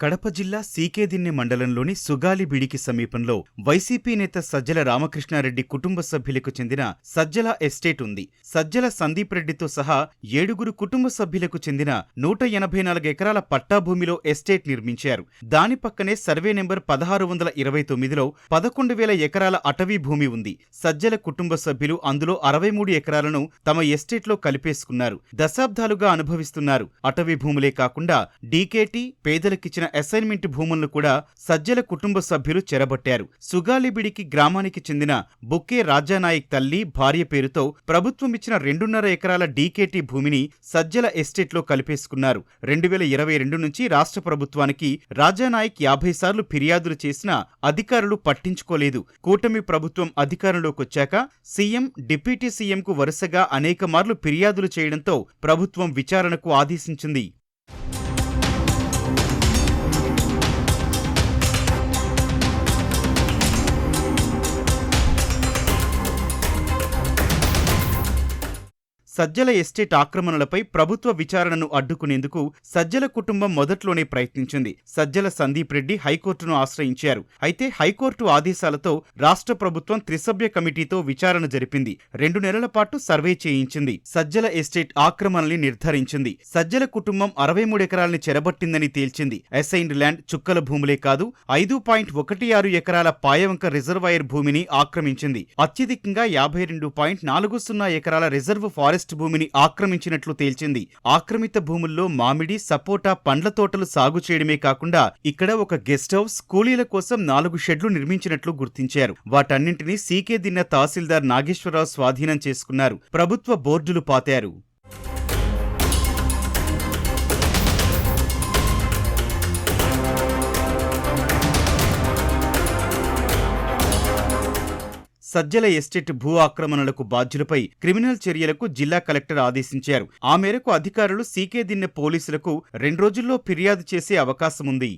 కడప జిల్లా సీకేదిన్నె మండలంలోని సుగాలిబిడికి సమీపంలో వైసీపీ నేత సజ్జల రామకృష్ణారెడ్డి కుటుంబ సభ్యులకు చెందిన సజ్జల ఎస్టేట్ ఉంది. సజ్జల సందీప్ రెడ్డితో సహా ఏడుగురు కుటుంబ సభ్యులకు చెందిన నూట ఎనభై నాలుగు ఎకరాల పట్టా భూమిలో ఎస్టేట్ నిర్మించారు. దాని పక్కనే సర్వే నెంబర్ పదహారు వందల ఇరవై తొమ్మిదిలో పదకొండు వేల ఎకరాల అటవీ భూమి ఉంది. సజ్జల కుటుంబ సభ్యులు అందులో అరవై మూడు ఎకరాలను తమ ఎస్టేట్లో కలిపేసుకున్నారు. దశాబ్దాలుగా అనుభవిస్తున్నారు. అటవీ భూములే కాకుండా డీకేటీ పేదలకిచ్చిన అసైన్మెంట్ భూములను కూడా సజ్జల కుటుంబ సభ్యులు చెరబట్టారు. సుగాలిబిడికి గ్రామానికి చెందిన బుక్కే రాజానాయక్ తల్లి భార్య పేరుతో ప్రభుత్వం ఇచ్చిన రెండున్నర ఎకరాల డీకేటీ భూమిని సజ్జల ఎస్టేట్లో కలిపేసుకున్నారు. రెండు వేల ఇరవై రెండు నుంచి రాష్ట్ర ప్రభుత్వానికి రాజానాయక్ యాభై సార్లు ఫిర్యాదులు చేసినా అధికారులు పట్టించుకోలేదు. కూటమి ప్రభుత్వం అధికారంలోకొచ్చాక సీఎం డిప్యూటీ సీఎంకు వరుసగా అనేక మార్లు ఫిర్యాదులు చేయడంతో ప్రభుత్వం విచారణకు ఆదేశించింది. సజ్జల ఎస్టేట్ ఆక్రమణలపై ప్రభుత్వ విచారణను అడ్డుకునేందుకు సజ్జల కుటుంబం మొదట్లోనే ప్రయత్నించింది. సజ్జల సందీప్ రెడ్డి హైకోర్టును ఆశ్రయించారు. అయితే హైకోర్టు ఆదేశాలతో రాష్ట్ర ప్రభుత్వం త్రిసభ్య కమిటీతో విచారణ జరిపింది. రెండు నెలల పాటు సర్వే చేయించింది. సజ్జల ఎస్టేట్ ఆక్రమణల్ని నిర్ధారించింది. సజ్జల కుటుంబం అరవై మూడు ఎకరాల్ని చెరబట్టిందని తేల్చింది. అసైన్డ్ ల్యాండ్ చుక్కల భూములే కాదు ఐదు పాయింట్ ఒకటి ఆరు ఎకరాల పాయవంక రిజర్వాయర్ భూమిని ఆక్రమించింది. అత్యధికంగా యాభై రెండు పాయింట్ నాలుగు సున్నా ఎకరాల రిజర్వ్ ఫారెస్ట్ భూమిని ఆక్రమించినట్లు తేల్చింది. ఆక్రమిత భూముల్లో మామిడి సపోటా పండ్ల తోటలు సాగు చేయడమే కాకుండా ఇక్కడ ఒక గెస్ట్ హౌస్ కూలీల కోసం నాలుగు షెడ్లు నిర్మించినట్లు గుర్తించారు. వాటన్నింటినీ సీకే దిన్న తహసీల్దార్ నాగేశ్వరరావు స్వాధీనం చేసుకున్నారు. ప్రభుత్వ బోర్డులు పాతారు. సజ్జల ఎస్టేట్ భూ ఆక్రమణలకు బాధ్యులపై క్రిమినల్ చర్యలకు జిల్లా కలెక్టర్ ఆదేశించారు. ఆ మేరకు అధికారులు సీకే దిన్నె పోలీసులకు రెండు రోజుల్లో ఫిర్యాదు చేసే అవకాశముంది.